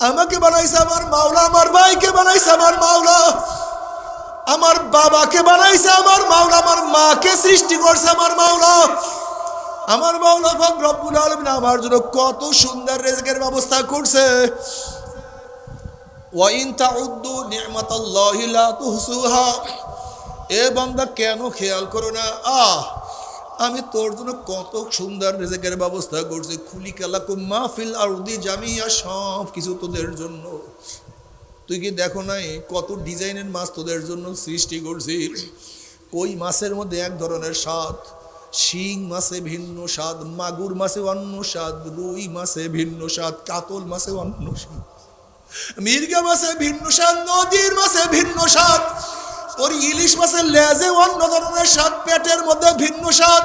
আমাকে বানাইছে আমার মাওলা, আমার ভাইকে বানাইছে আমার মাওলা। আমার বাবাকে বানাইছে আমার মাওলা, আমার মাকে সৃষ্টি করছে আমার মাওলা। আমার মাওলা পাক রব্বুল আলামিন আমার জন্য কত সুন্দর রেজকের ব্যবস্থা করছে। ওয়াইন তাউদ্দু নি'মাতাল্লাহি লা তুহসুহা। এ বান্দা কেন খেয়াল করো না? আহ আমি তোর জন্য কত সুন্দর রেজেকের ব্যবস্থা করছি। খুলি কালাকুম মাহফিল আরদি জামিয়া, সব কিছু তোদের জন্য। তুই কি দেখো নাই কত ডিজাইনের মাছ তোদের জন্য সৃষ্টি করছি? কই মাছের মধ্যে এক ধরনের স্বাদ? শিং মাছে ভিন্ন স্বাদ, মাগুর মাছে অন্য স্বাদ, রুই মাছে ভিন্ন স্বাদ, কাতল মাছে অন্য স্বাদ, মির্গা মাছে ভিন্ন স্বাদ, নদীর মাছে ভিন্ন স্বাদ ওর ইলিশ মাছের লেজে অন্য ধরনের স্বাদ, পেটের মধ্যে ভিন্ন স্বাদ।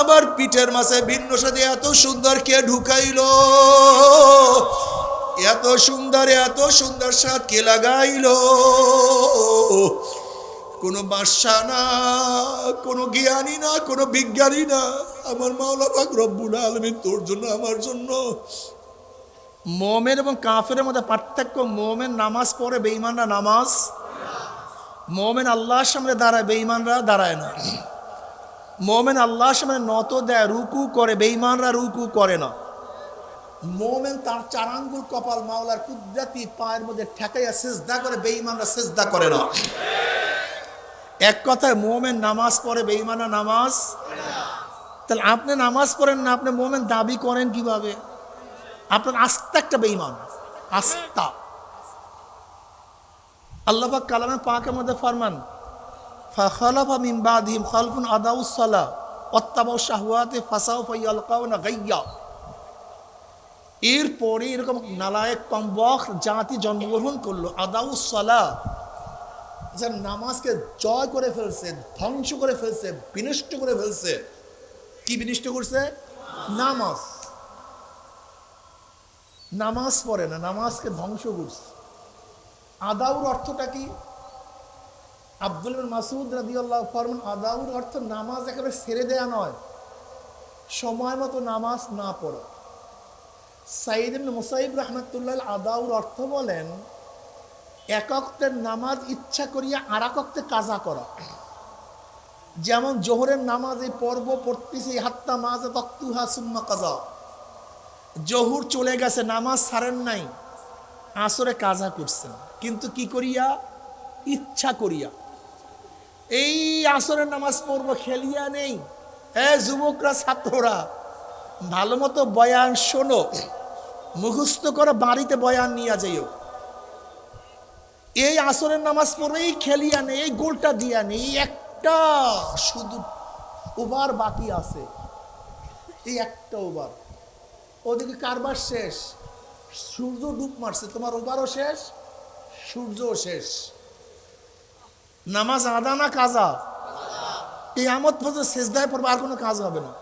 আবার পিঠের মাছে ভিন্ন স্বাদে এত সুন্দর কে ঢুকাইলো? এত সুন্দর এত সুন্দর স্বাদ কে লাগাইলো? কোনো বাদশা না, কোনো জ্ঞানী না, কোনো বিজ্ঞানী না। আমার মাওলা পাক রব্বুল আলমিন তোর জন্য, আমার জন্য। মোমেন এবং কাফের মধ্যে পার্থক্য, মোমেন নামাজ পড়ে, বেঈমানরা নামাজ মোমেন আল্লাহর সামনে দাঁড়ায়, বেঈমানরা দাঁড়ায় না। মোমেন আল্লাহর সামনে নত দেয়, রুকু করে, বেঈমানরা রুকু করে না। মোমেন তার চার আঙ্গুল কপাল মাওলার কুদরাতি পায়ের মধ্যে ঠেকাইয়া সেজদা করে, বেঈমানরা সেজদা করে না। এক কথায়, মোমেন নামাজ পড়ে, বেঈমানরা নামাজ তাহলে আপনি নামাজ পড়েন না, আপনি মোমেন দাবি করেন কীভাবে? আপনার আস্থা একটা বেঈমান, আস্থা। আল্লাহ পাক কালামে পাকের মধ্যে ফরমান, ফাখালাফা মিন বাদিহিম খালফুন আদাউস সালা শাহওয়াতে ফাসাউ ফায়ালকাউনা গাইয়া। এরপরে এরকম নালায়েক কমবখ জাতি জন্মগ্রহণ করল আদাউস সালা। যে নামাজকে জয় করে ফেলছে, ধ্বংস করে ফেলছে, বিনষ্ট করে ফেলছে। কি বিনষ্ট করছে? নামাজ। নামাজ পড়ে না, নামাজকে ধ্বংস করছে। আদাউর অর্থটা কি? আব্দুল মাসুদ রাদিয়াল্লাহু ফরমান, আদাউর অর্থ নামাজ একেবারে সেরে দেয়া নয়। সময় মতো নামাজ না পড়া। সাইদ মুসাইব রহমতুল্লাহ আদাউর অর্থ বলেন একক্তের নামাজ ইচ্ছা করিয়া আরাকক্তে কাজা করা। যেমন জোহরের নামাজে পর্ব পড়তেছে, হাত্তা মাঝে তক্তুহা সুম্মা কাজা জহুর চলে গেছে, নামাজ ছাড়েন নাই। আসরে কাজা করছেন। কিন্তু কি করিয়া? ইচ্ছা করিয়া। এই আসরের নামাজ পড়ব, খেলিয়া নেই। এ যুবকরা, ছাত্ররা ভালো মতো বয়ান শোনো। মুখস্থ করে বাড়িতে বয়ান নিয়ে যাইও। এই আসরের নামাজ পড়বে, এই খেলিয়া নেই, এই গোলটা দিয়া নেই একটা শুধু ওভার বাকি আছে। এই একটা ওভার ওদিকে কারবার শেষ। সূর্য ডুব মারছে, তোমার ওভারও শেষ, সূর্যও শেষ। নামাজ আদা না কাজা? এই আমদ পর্যন্ত শেষদায় পড়বে, আর কোনো কাজ হবে না।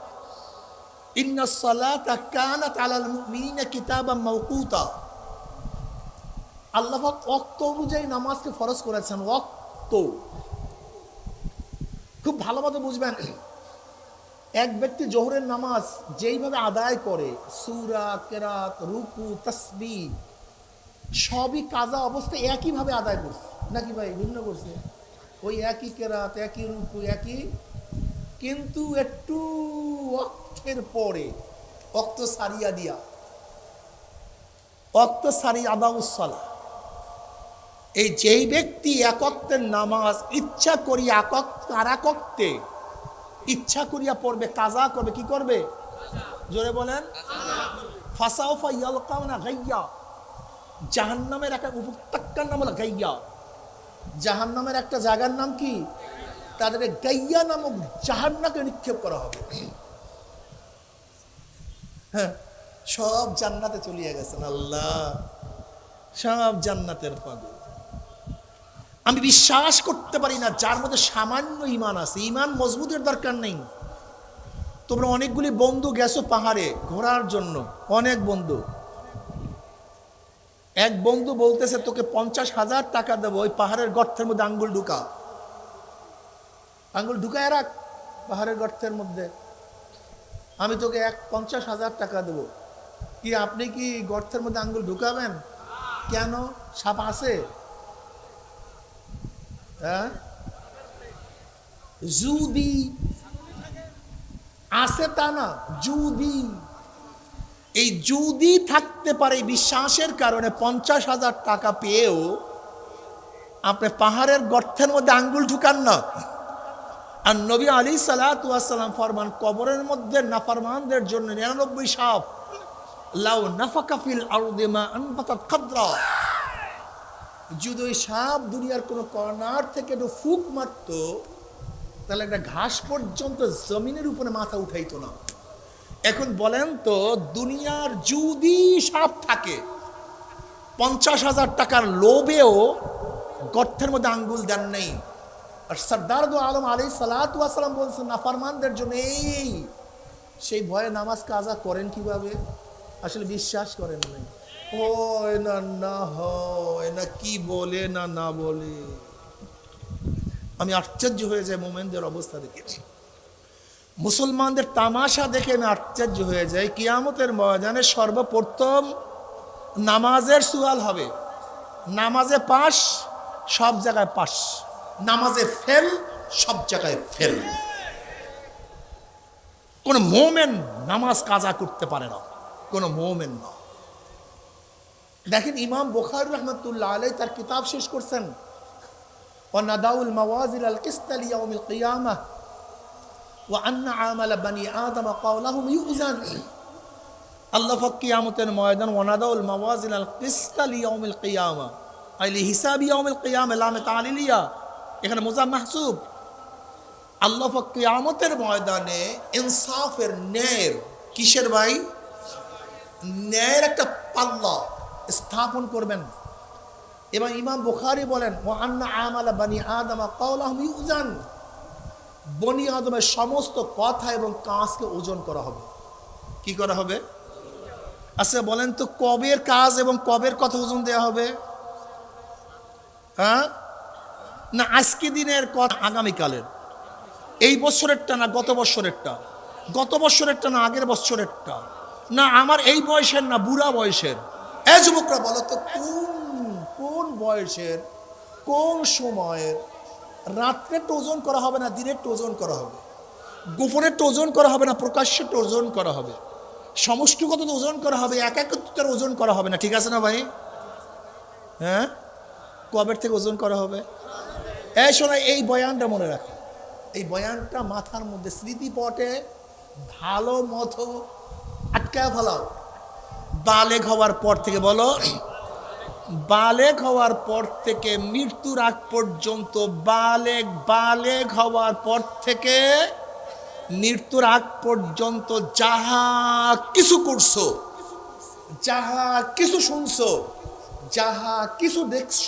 আল্লাহ পাক অনুযায়ী নামাজকে ফরজ করেছেন, ওয়াক্ত। খুব ভালোমতো বুঝবেন। এক ব্যক্তি জোহরের নামাজ যেইভাবে আদায় করে, সুরা, কেরাত, রুকু তসবি সবই কাজা অবস্থা একইভাবে আদায় করছে। নাকি ভাই, ভিন্ন করছে? ওই একই কেরাত, একই রুকু, একই। কিন্তু একটু অক্ষের পরে অক্ত সারিয়া দিয়া অক্ত সারি আদাউসালা এই যেই ব্যক্তি একত্বের নামাজ ইচ্ছা করি একক কারাকত্বে ইচ্ছা করিয়া পড়বে, কাজা করবে, কি করবে? জোরে বলেন। ফাসাউফা ইয়ালকাউনা গাইয়া। জাহান্নামের একটা উপত্যকার নাম হলো গাইয়া। জাহান্নামের একটা জায়গার নাম কি? তাদের গাইয়া নামক জাহান্নাকে নিক্ষেপ করা হবে। হ্যাঁ সব জান্নাতে চলিয়ে গেছেন, আল্লাহ। সব জান্নাতের পাগল। আমি বিশ্বাস করতে পারি না, যার মধ্যে সামান্য ইমান আছে। ইমান মজবুতের দরকার নেই। তোমরা অনেকগুলি বন্ধু গেছো পাহাড়ে ঘোরার জন্য, অনেক বন্ধু। এক বন্ধু বলতেছে, তোকে পঞ্চাশ হাজার টাকা দেবো, ওই পাহাড়ের গর্তের মধ্যে আঙ্গুল ঢুকা। আঙ্গুল ঢুকায় রাখ পাহাড়ের গর্তের মধ্যে। আমি তোকে এক পঞ্চাশ হাজার টাকা দেবো। কি আপনি কি গর্তের মধ্যে আঙ্গুল ঢুকাবেন? কেন? সাপ আছে? হ্যাঁ? আছে তা না যদি এই যদি থাকতে পারে বিশ্বাসের কারণে পঞ্চাশ হাজার টাকা পেয়েও আপনি পাহাড়ের গর্তের মধ্যে আঙ্গুল ঢুকান না। আর নবী আলী সালাতাম ফরমান কবরের মধ্যে নাফারমানদের জন্য নিরানব্বই সাপ। লাউ নাফাকাফিল আরুদিমা আনবাতাত খাদ্রা। যদি ওই সাপ দুনিয়ার কোনো কর্নার থেকে একটু ফুক মারত, তাহলে একটা ঘাস পর্যন্ত জমিনের উপরে মাথা উঠাইতো না। এখন বলেন তো, দুনিয়ার যদি সাপ থাকে, পঞ্চাশ হাজার টাকার লোভেও গর্তের মধ্যে আঙ্গুল দেন নেই। আর সর্দার দু আলম আলী সালাতাম বলছেন, নাফারমানদের জন্য এই, সেই ভয়ে নামাজ কাজা করেন কীভাবে? আসলে বিশ্বাস করেন নাই। না কি বলে না না বলে। আমি আশ্চর্য হয়ে যাই মোমেনদের অবস্থা দেখেছি মুসলমানদের তামাশা দেখে আমি আশ্চর্য হয়ে যাই, কিয়ামতের ময়দানে সর্বপ্রথম নামাজের সুয়াল হবে। নামাজে পাস সব জায়গায় পাস নামাজে ফেল, সব জায়গায় ফেল। কোন মোমেন নামাজ কাজা করতে পারে না। কোন মোমেন না। দেখেন ইমাম বুখার রহমতুল্লাহ আলাই তার কিতাব শেষ করছেন ওয়ানাদাউল মাওয়াজিল আল কিস্তালি ইয়াউমিল কিয়ামাহ ওয়া আন্না আমাল বানি আদম কাওলাহুম ইউজান আল্লাহ পাক কিয়ামতের ময়দান ওয়ানাদাউল মাওয়াজিল আল কিস্তালি ইয়াউমিল কিয়ামাহ আইলি হিসাব ইয়াউমিল কিয়ামা লামে তালিলিয়া এখানে মোজা মাহসুব আল্লাহ পাক কিয়ামতের ময়দানে ইনসাফের ন্যায়ের কিসের ভাই ন্যায়ের একটা পাল্লা স্থাপন করবেন। এবং ইমাম বুখারি বলেন ও আন্না আমালা বানি আদমা কাউলাহম ইউজান বনি আদমের সমস্ত কথা এবং কাজকে ওজন করা হবে। কি করা হবে? আচ্ছা বলেন তো, কবের কাজ এবং কবের কথা ওজন দেওয়া হবে? হ্যাঁ? না, আজকে দিনের কথা, আগামীকালের। এই বছরেরটা না, গত বছরেরটা? গত বছরেরটা না, আগের বছরেরটা? না, আমার এই বয়সের না, বুড়া বয়সের? এ যুবকরা, বলো তো, কোন কোন বয়সের, কোন সময়ের রাত্রে টোজন করা হবে না দিনের ওজন করা হবে? গোপনে টোজন করা হবে না প্রকাশ্যে টোজন করা হবে? সমষ্টিগত ওজন করা হবে এক একত্রের ওজন করা হবে না, ঠিক আছে না ভাই? হ্যাঁ? কবের থেকে ওজন করা হবে? এই শোনা, এই বয়ানটা মনে রাখো। এই বয়ানটা মাথার মধ্যে স্মৃতিপটে ভালো মতো আটকায় ফেলাও। বালেক হওয়ার পর থেকে বলো, বালেক হওয়ার পর থেকে, মৃত্যুর আগ পর্যন্ত বালেক বালেক হওয়ার পর থেকে, মৃত্যুর আগ পর্যন্ত যাহা কিছু করছ, যাহা কিছু শুনছো, যাহা কিছু দেখছ,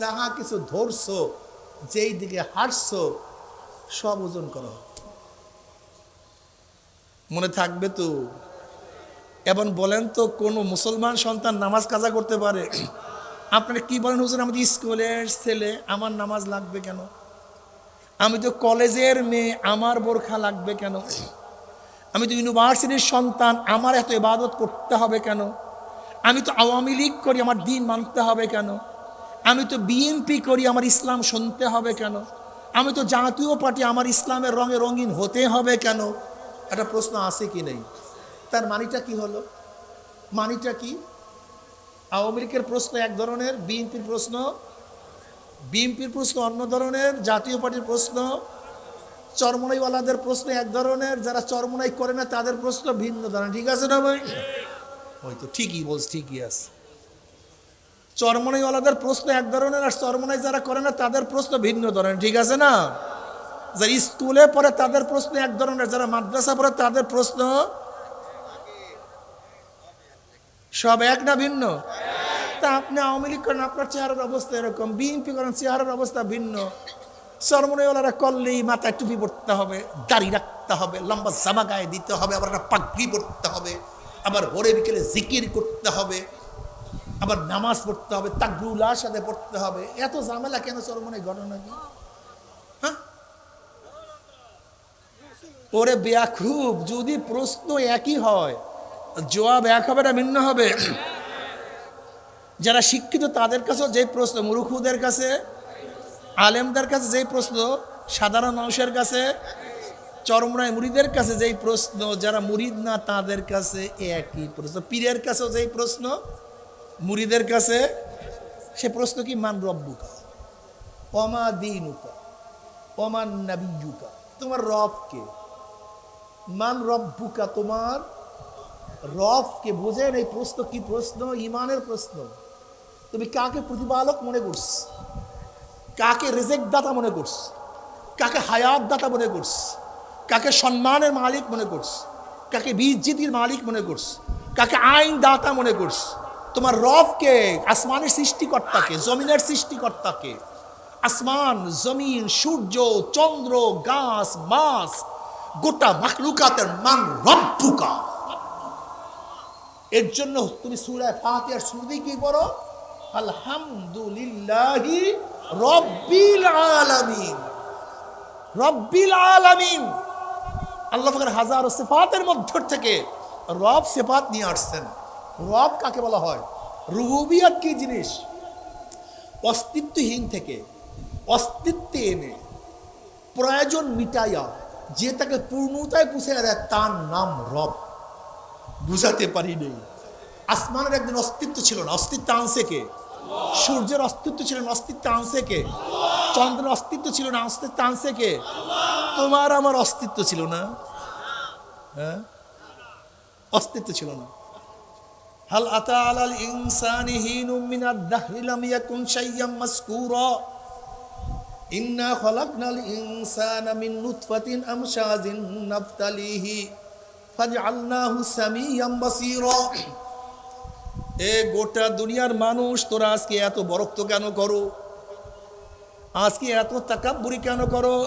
যাহা কিছু ধরছো, যেই দিকে হাঁটছো, সব ওজন করো। মনে থাকবে তো? এবং বলেন তো কোনো মুসলমান সন্তান নামাজ কাজা করতে পারে? আপনারা কি বলেন, হুজুর আমাদের স্কুলের ছেলে, আমার নামাজ লাগবে কেন? আমি তো কলেজের মেয়ে, আমার বোরখা লাগবে কেন? আমি তো ইউনিভার্সিটির সন্তান, আমার এত ইবাদত করতে হবে কেন? আমি তো আওয়ামী লীগ করি, আমার দিন মানতে হবে কেন? আমি তো বিএনপি করি, আমার ইসলাম শুনতে হবে কেন? আমি তো জাতীয় পার্টি, আমার ইসলামের রঙে রঙিন হতে হবে কেন? একটা প্রশ্ন আছে কি নেই? তার মানিটা কি হলো? মানিটা কি? আওয়ামী লীগের প্রশ্ন এক ধরনের, বিএনপির প্রশ্ন বিএনপির প্রশ্ন অন্য ধরনের, জাতীয় পার্টির প্রশ্ন, চরমনাইওয়ালাদের প্রশ্ন এক ধরনের, যারা চরমনাই করে না তাদের প্রশ্ন ভিন্ন ধরনের। ঠিক আছে না ভাই? ওই তো ঠিকই বলছ, ঠিকই আছে। চরমনাইওয়ালাদের প্রশ্ন এক ধরনের আর চরমনাই যারা করে না তাদের প্রশ্ন ভিন্ন ধরনের। ঠিক আছে না? যারা স্কুলে পড়ে তাদের প্রশ্ন এক ধরনের, যারা মাদ্রাসা পড়ে তাদের প্রশ্ন সব এক না ভিন্ন? তা আপনি আওয়ামী লীগ করেন, আপনার চেহারার অবস্থা এরকম। বিএনপি করেন, চেহারার অবস্থা ভিন্ন। চরমনাইওয়ালারা করলেই মাথায় টুপি পড়তে হবে, দাড়ি রাখতে হবে, লম্বা জামা গায়ে দিতে হবে, আবার একটা পাগড়ি পড়তে হবে, আবার ভোরে বিকেলে জিকির করতে হবে, আবার নামাজ পড়তে হবে তাকবুলার সাথে পড়তে হবে। এত ঝামেলা কেন চরমনাই ঘটনা কি? হ্যাঁ? ওরে বেয়া খুব যদি প্রশ্ন একই হয় জবাব এক হবে না, ভিন্ন হবে। যারা শিক্ষিত, তাদের কাছেও যেই প্রশ্ন, মুরুখুদের কাছে, আলেমদের কাছে যেই প্রশ্ন, সাধারণ মানুষের কাছে চরমরায় মুড়িদের কাছে যেই প্রশ্ন, যারা মুরিদ না, তাদের কাছে একই প্রশ্ন। পীরের কাছেও যেই প্রশ্ন, মুরিদের কাছে, সে প্রশ্ন কি, মান রব্বুকা? অমা দিনুকা? অমান নাবিয়ুকা তোমার রবকে মান রব্বুকা, তোমার রবকে বোঝেন এই প্রশ্ন কি প্রশ্ন? ইমানের প্রশ্ন। তুমি কাকে প্রতিপালক মনে করছ? কাকে রেজেক্ট দাতা মনে করছ? কাকে হায়াত দাতা মনে করছ? কাকে সম্মানের মালিক মনে করছ? কাকে বিজ্জিতির মালিক মনে করছ? কাকে আইন দাতা মনে করছ? তোমার রবকে, আসমানের সৃষ্টিকর্তাকে, জমিনের সৃষ্টিকর্তাকে, আসমান, জমিন, সূর্য, চন্দ্র, গাছ, মাছ, গোটা মাখলুকাতের মান রব্বুকা। এর জন্য তুমি সুরায় ফাতিহার শুরুতেই কি করো আলহামদুলিল্লাহি রব্বিল আলামিন। রব্বিল আলামিন। আল্লাহ ফাকর হাজার সিফাতের মধ্য থেকে রব সিফাত নিয়ে আসছেন। রব কাকে বলা হয়? রুবুবিয়াত কি জিনিস? অস্তিত্বহীন থেকে, অস্তিত্বে এনে, প্রয়োজন মিটাইয়া, যে তাকে পূর্ণতায় পুষে দেয় তার নাম রব। বুঝাতে পারি আসমানের একদিন অস্তিত্ব ছিল না। অস্তিত্ব আনছে কে? সূর্যের অস্তিত্ব ছিল না। অস্তিত্ব আনছে কে? চন্দ্রের অস্তিত্ব ছিল না। অস্তিত্ব আনছে কে? তোমার আমার অস্তিত্ব ছিল না। হ্যাঁ? অস্তিত্ব ছিল না। হাল আতা আলাল ইনসানি হিনুম মিনাদ দাহরি লাম ইয়াকুন শাইয়াম মাসকুরা। ইন্না খলাকনাল ইনসানা মিন নুতফাতিন আমশাজিন নাফতালিহি এ গোটা দুনিয়ার মানুষ, তোরা আজকে এত বরক্ত কেন করো? আজকে এত তাকাব্বুরি কেন করো?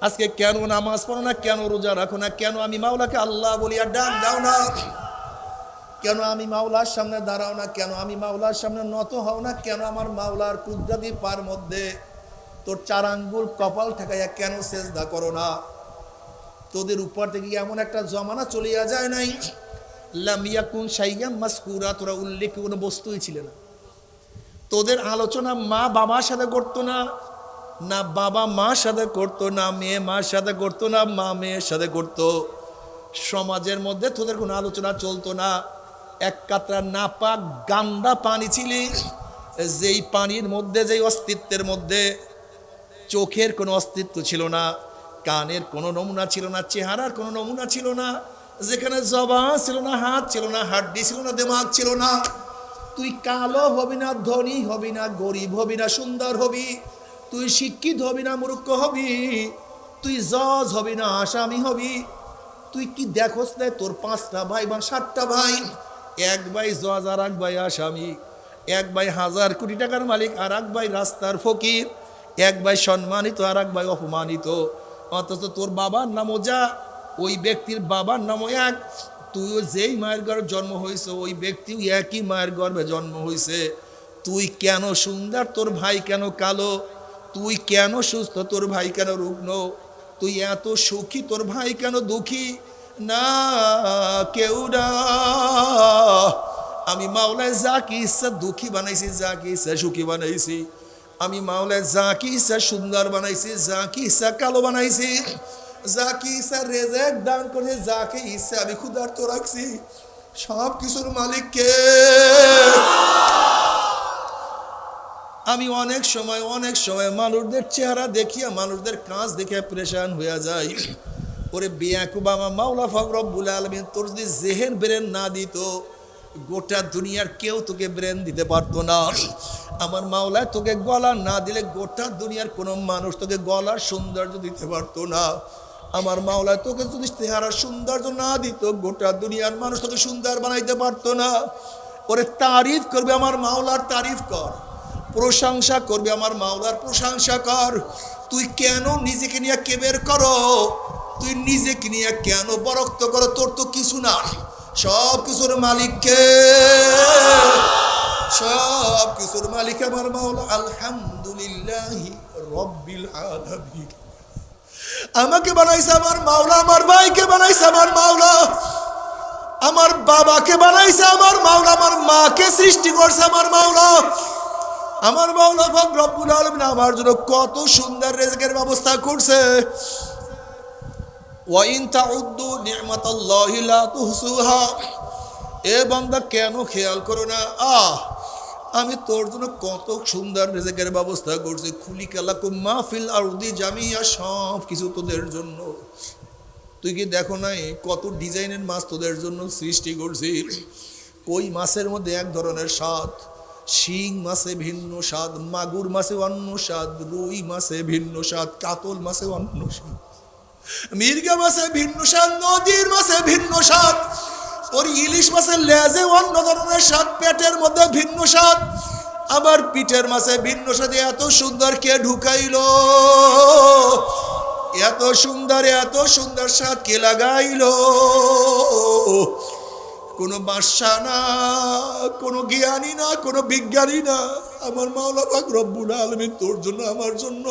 আজকে কেন নামাজ পড়ো না? কেন রোজা রাখো না? কেন আমি মাওলাকে আল্লাহ বলিয়া ডাক দাও না? কেন আমি মাওলার সামনে দাঁড়াও না? কেন আমি মাওলার সামনে নত হও না? কেন আমার মাওলার কুদরাতি পার মধ্যে তোর চার আঙ্গুল কপাল ঠেকাইয়া কেন শেষ সেজদা করো না? তোদের উপর থেকে এমন একটা জমানা চলিয়া যায় নাই? লামিয়াকুন সাইয়াম মাসকুরা, তোরা উল্লেখ কোনো বস্তুই ছিল না। তোদের আলোচনা মা বাবার সাথে করতো না না বাবা মার সাথে করতো, না মেয়ে মার সাথে করতো, না মা মেয়ের সাথে করতো। সমাজের মধ্যে তোদের কোনো আলোচনা চলতো না। এক কাতরা নাপাক গান্দা পানি ছিলি, যেই পানির মধ্যে, যেই অস্তিত্বের মধ্যে, চোখের কোনো অস্তিত্ব ছিল না। কানের কোনো নমুনা ছিল না, চেহারার কোনো নমুনা ছিল না, যেখানে জবা ছিল না, হাত ছিল না, হাড্ডি ছিল না, দেমাগ ছিল না। তুই কালো হবি না, ধনী হবি না, গরিব হবি না, সুন্দর হবি। তুই শিক্ষিত হবি না, মূর্খ হবি। তুই জজ হবি না, আসামি হবি। তুই কি দেখোস না তোর পাঁচটা ভাই বা সাতটা ভাই? এক ভাই জজ আর এক ভাই আসামি। এক ভাই হাজার কোটি টাকার মালিক আর এক ভাই রাস্তার ফকির। এক ভাই সম্মানিত আর এক ভাই অপমানিত। অথচ তোর বাবার নামও যা, ওই ব্যক্তির বাবার নামও এক। তুইও যেই মায়ের গর্ভে জন্ম হয়েছে ওই ব্যক্তিও একই মায়ের গর্ভে জন্ম হয়েছে তুই কেন সুন্দর, তোর ভাই কেন কালো? তুই কেন সুস্থ, তোর ভাই কেন রুগ্ন? তুই এত সুখী, তোর ভাই কেন দুঃখী? না, কেউ না। আমি মাওলায় যা কি ইচ্ছা দুঃখী বানাইছি যা কি ইচ্ছা সুখী বানাইছি। আমি মাওলায় যা কি ইচ্ছা সুন্দর বানাইছি যা কি ইচ্ছা কালো বানাইছি। যা কি ইচ্ছা রেজেক দান করেছে যাকে ইচ্ছা আমি ক্ষুধার্ত রাখছি। সব কিছুর মালিককে। আমি অনেক সময় অনেক সময় মানুষদের চেহারা দেখিয়া, মানুষদের কাজ দেখে প্রেশান হইয়া যাই। ওরে বিয়াকুবামা মাওলা ফকরব্বুল আলমিন তোর যদি জেহেন ব্রেন না দিত গোটা দুনিয়ার কেউ তোকে ব্রেন দিতে পারতো না। আমার মাওলায় তোকে গলা না দিলে গোটা দুনিয়ার কোনো মানুষ তোকে গলার সৌন্দর্য দিতে পারতো না। আমার মাওলায় তোকে যদি চেহারা সৌন্দর্য না দিত, গোটা দুনিয়ার মানুষ তোকে সুন্দর বানাইতে পারতো না। ওরে তারিফ করবে আমার মাওলার তারিফ কর। প্রশংসা করবে আমার মাওলার প্রশংসা কর। তুই কেন নিজেকে নিয়ে কেবের করো? তুই নিজেকে নিয়ে কেন বরক্ত করো? তোর তো কিছু না সব কিছুর মালিককে সব কিছুর মালিক আমার মাওলা, আলহামদুলিল্লাহ রব্বিল আলামিন। আমাকে বানাইছে আমার মাওলা, আমার ভাইকে বানাইছে আমার মাওলা, আমার বাবাকে বানাইছে আমার মাওলা, আমার মাকে সৃষ্টি করছে আমার মাওলা। আমার মাওলা পাক রব্বুল আলামিন আমার জন্য কত সুন্দর রেজকের ব্যবস্থা করছে। ওয়াইন তাউদ্দু নি'মাতাল্লাহি লা তুহসুহা। এ বান্দা কেন খেয়াল করো না? আহ, আমি তোর জন্য কত সুন্দর রেজেকের ব্যবস্থা করছি। খুলি কালাকুম মাহফিল আরদি জামিয়া, সব কিছু তোদের জন্য। তুই কি দেখো নাই কত ডিজাইনের মাছ তোদের জন্য সৃষ্টি করছি? কই মাছের মধ্যে এক ধরনের স্বাদ? শিং মাছে ভিন্ন স্বাদ, মাগুর মাছে অন্য স্বাদ, রুই মাছে ভিন্ন স্বাদ, কাতল মাছে অন্য স্বাদ। মির্গা মাছে ভিন্ন স্বাদ, নদীর মাছে ভিন্ন স্বাদ তোর ইলিশ মাছের লেজে অন্য ধরনের স্বাদ, পেটের মধ্যে ভিন্ন স্বাদ। আবার পিঠের মাছে ভিন্ন স্বাদে এত সুন্দর কে ঢুকাইলো? এত সুন্দর এত সুন্দর স্বাদ কে লাগাইল? কোনো বাদশা না, কোনো জ্ঞানী না, কোনো বিজ্ঞানী না। আমার মাওলা পাক রব্বুল আলমিন তোর জন্য, আমার জন্য।